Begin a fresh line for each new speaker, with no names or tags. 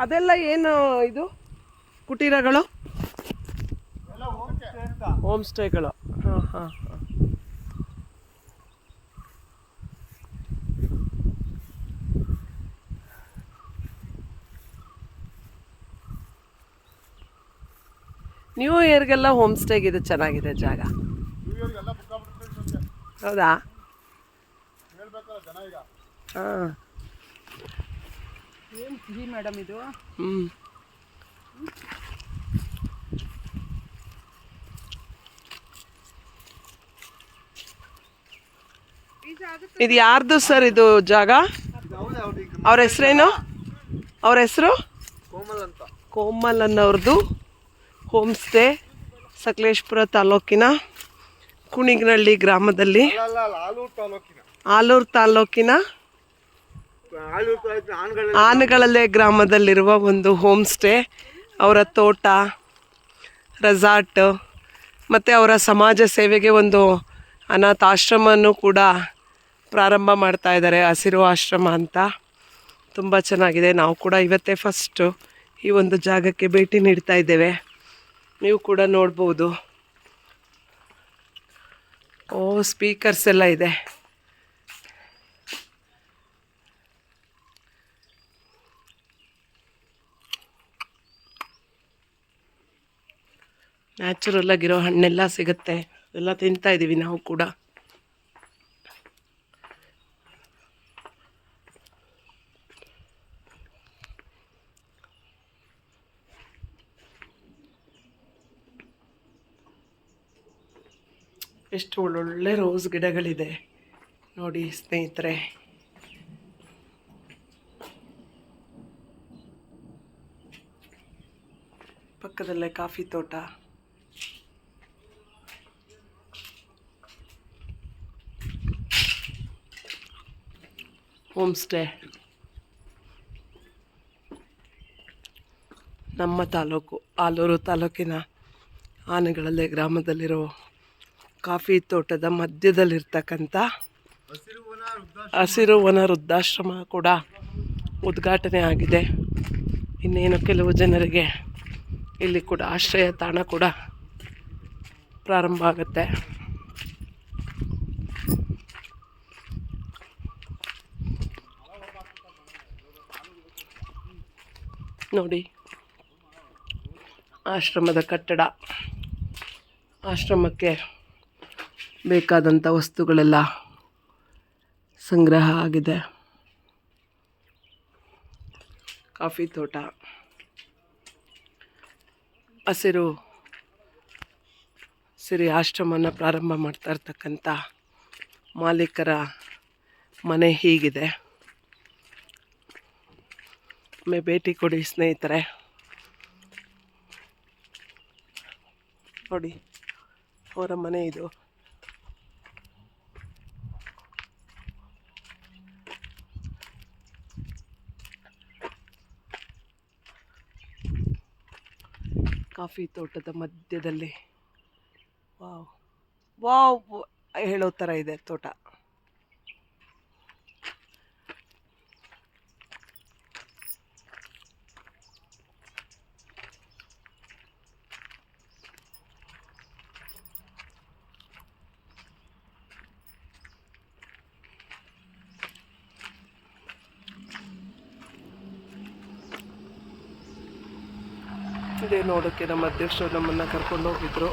ಅದೆಲ್ಲ ಏನು ಇದು? ಕುಟೀರಗಳು? ಹೋಮ್ ಸ್ಟೇಗಳು ಹಾಂ ಹಾಂ ಹಾಂ. ನ್ಯೂ ಇಯರ್ಗೆಲ್ಲ ಹೋಮ್ ಸ್ಟೇಗಿದೆ ಚೆನ್ನಾಗಿದೆ ಜಾಗ. ಹೌದಾ? ಹಾಂ.
ಏನು ಸಿಹಿ ಮೇಡಮ್ ಇದು?
ಹ್ಞೂ ಇದು ಯಾರ್ದು ಸರ್ ಇದು ಜಾಗ? ಅವ್ರ ಹೆಸರೇನು? ಅವ್ರ ಹೆಸರು?
ಕೋಮಲ್ ಅಂತ.
ಕೋಮಲ್ ಅನ್ನೋರ್ದು. ಹೋಮ್ ಸ್ಟೇ ಸಕಲೇಶ್ಪುರ ತಾಲೂಕಿನ ಕುಣಿಗನಹಳ್ಳಿ ಗ್ರಾಮದಲ್ಲಿ.
ಆಲೂರು ತಾಲೂಕಿನ
ಆಲೂರು ತಾಲೂಕಿನ
ಆಲೂರು ತಾಲೂಕಿನ ಆನ್ಗಳ
ಆನಗಳಲೆ ಗ್ರಾಮದಲ್ಲಿರುವ ಒಂದು ಹೋಮ್ ಸ್ಟೇ, ಅವರ ತೋಟ ರೆಸಾರ್ಟ್ ಮತ್ತು ಅವರ ಸಮಾಜ ಸೇವೆಗೆ ಒಂದು ಅನಾಥ ಆಶ್ರಮವನ್ನು ಕೂಡ ಪ್ರಾರಂಭ ಮಾಡ್ತಾ ಇದ್ದಾರೆ, ಹಸಿರು ಆಶ್ರಮ ಅಂತ. ತುಂಬ ಚೆನ್ನಾಗಿದೆ. ನಾವು ಕೂಡ ಇವತ್ತೇ ಫಸ್ಟು ಈ ಒಂದು ಜಾಗಕ್ಕೆ ಭೇಟಿ ನೀಡ್ತಾ ಇದ್ದೇವೆ. ನೀವು ಕೂಡ ನೋಡ್ಬೋದು. ಓ ಸ್ಪೀಕರ್ಸ್ ಎಲ್ಲ ಇದೆ. ನ್ಯಾಚುರಲ್ ಆಗಿರೋ ಹಣ್ಣೆಲ್ಲ ಸಿಗುತ್ತೆ. ಎಲ್ಲ ತಿಂತಾ ಇದ್ದೀವಿ ನಾವು ಕೂಡ. ಎಷ್ಟು ಒಳ್ಳೊಳ್ಳೆ ರೋಸ್ ಗಿಡಗಳಿದೆ. ನೋಡಿ ಸ್ನೇಹಿತರೆ. ಪಕ್ಕದಲ್ಲೇ ಕಾಫಿ ತೋಟ. ಹೋಮ್ ಸ್ಟೇ ನಮ್ಮ ತಾಲೂಕು, ಆಲೂರು ತಾಲೂಕಿನ ಆನೆಗಳಲ್ಲೇ, ಗ್ರಾಮದಲ್ಲಿರೋ ಕಾಫಿ ತೋಟದ ಮಧ್ಯದಲ್ಲಿರ್ತಕ್ಕಂಥ ಹಸಿರು ವನ ವೃದ್ಧಾಶ್ರಮ ಕೂಡ ಉದ್ಘಾಟನೆ ಆಗಿದೆ. ಇನ್ನೇನು ಕೆಲವು ಜನರಿಗೆ ಇಲ್ಲಿ ಕೂಡ ಆಶ್ರಯ ತಾಣ ಕೂಡ ಪ್ರಾರಂಭ ಆಗುತ್ತೆ. ನೋಡಿ. ಆಶ್ರಮದ ಕಟ್ಟಡ. ಆಶ್ರಮಕ್ಕೆ ಬೇಕಾದಂಥ ವಸ್ತುಗಳೆಲ್ಲ ಸಂಗ್ರಹ ಆಗಿದೆ. ಕಾಫಿ ತೋಟ. ಹಸಿರು ಸಿರಿ ಆಶ್ರಮನ ಪ್ರಾರಂಭ ಮಾಡ್ತಾ ಇರ್ತಕ್ಕಂಥ ಮಾಲೀಕರ ಮನೆ ಹೀಗಿದೆ. ಒಮ್ಮೆ ಭೇಟಿ ಕೊಡಿ ಸ್ನೇಹಿತರೆ. ನೋಡಿ, ಅವರ ಮನೆ ಇದು. ಕಾಫಿ ತೋಟದ ಮಧ್ಯದಲ್ಲಿ. ವಾವ್. ವಾವ್, ಹೇಳೋ ಥರ ಇದೆ ತೋಟ. ಇದೇ ನೋಡೋಕ್ಕೆ ನಮ್ಮ ಅಧ್ಯಕ್ಷರು ನಮ್ಮನ್ನು ಕರ್ಕೊಂಡು ಹೋಗಿದ್ರು.